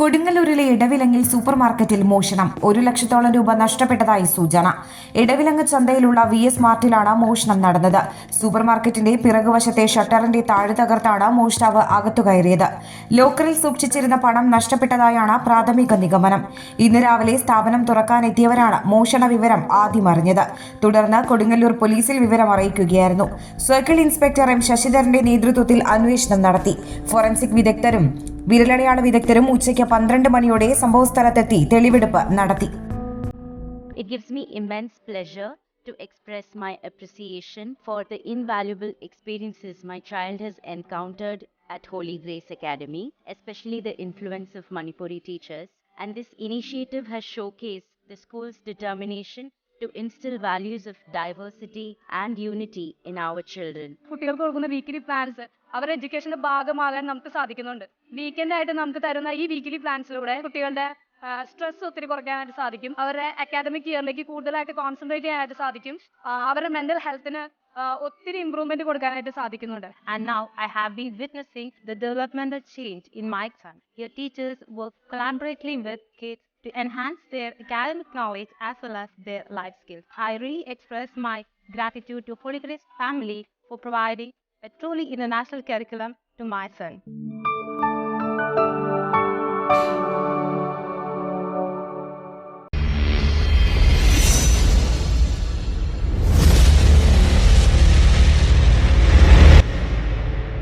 കൊടുങ്ങല്ലൂരിലെ ഇടവിലങ്ങിൽ super മാർക്കറ്റിൽ മോഷണം. ഒരു ലക്ഷത്തോളം രൂപ നഷ്ടപ്പെട്ടതായി സൂചന. ഇടവിലങ്ങ് ചന്തയിലുള്ള വി എസ് മാർട്ടിലാണ് മോഷണം നടന്നത്. സൂപ്പർ മാർക്കറ്റിന്റെ പിറകുവശത്തെ ഷട്ടറിന്റെ താഴെ തകർത്താണ് മോഷ്ടാവ് അകത്തു കയറിയത്. ലോക്കറിൽ സൂക്ഷിച്ചിരുന്ന പണം നഷ്ടപ്പെട്ടതായാണ് പ്രാഥമിക നിഗമനം. ഇന്ന് രാവിലെ സ്ഥാപനം തുറക്കാനെത്തിയവരാണ് മോഷണ വിവരം ആദ്യം അറിഞ്ഞത്. തുടർന്ന് കൊടുങ്ങല്ലൂർ പോലീസിൽ വിവരം അറിയിക്കുകയായിരുന്നു. സർക്കിൾ ഇൻസ്പെക്ടർ എം ശശിധരന്റെ നേതൃത്വത്തിൽ അന്വേഷണം നടത്തി. ഫോറൻസിക് വിദഗ്ധരും വിരലടയാള വിദഗ്ധരും ഉച്ചയ്ക്ക് പന്ത്രണ്ട് മണിയോടെ സംഭവസ്ഥലത്തെത്തി തെളിവെടുപ്പ് നടത്തി It gives me immense pleasure to express my appreciation for the invaluable experiences my child has encountered at Holy Grace Academy, especially the influence of Manipuri teachers. And this initiative has showcased the school's determination to instill values of diversity and unity in our children. കുട്ടികൾക്ക് കൊടുക്കുന്ന weekly plans അവരുടെ എഡ്യൂക്കേഷന്റെ ഭാഗമാകാൻ നമുക്ക് സാധിക്കുന്നുണ്ട്. Weekend ആയിട്ട് നമുക്ക് തരുന്ന ഈ വീക്കിലി പ്ലാൻസിലൂടെ കുട്ടികളുടെ സ്ട്രെസ് ഒത്തിരി കുറയ്ക്കാനായിട്ട് സാധിക്കും. അവരുടെ അക്കാദമിക് ഇയറിലേക്ക് കൂടുതലായിട്ട് കോൺസെൻട്രേറ്റ് ചെയ്യാനായിട്ട് സാധിക്കും. അവരുടെ മെന്റൽ ഹെൽത്തിന് ഒത്തിരി ഇംപ്രൂവ്മെന്റ് കൊടുക്കാനായിട്ട് സാധിക്കുന്നുണ്ട്. And now I have been witnessing the developmental change in my son here teachers work collaboratively with kids to enhance their academic knowledge as well as their life skills. I really express my gratitude to Holy Grace family for providing a truly international curriculum to my son.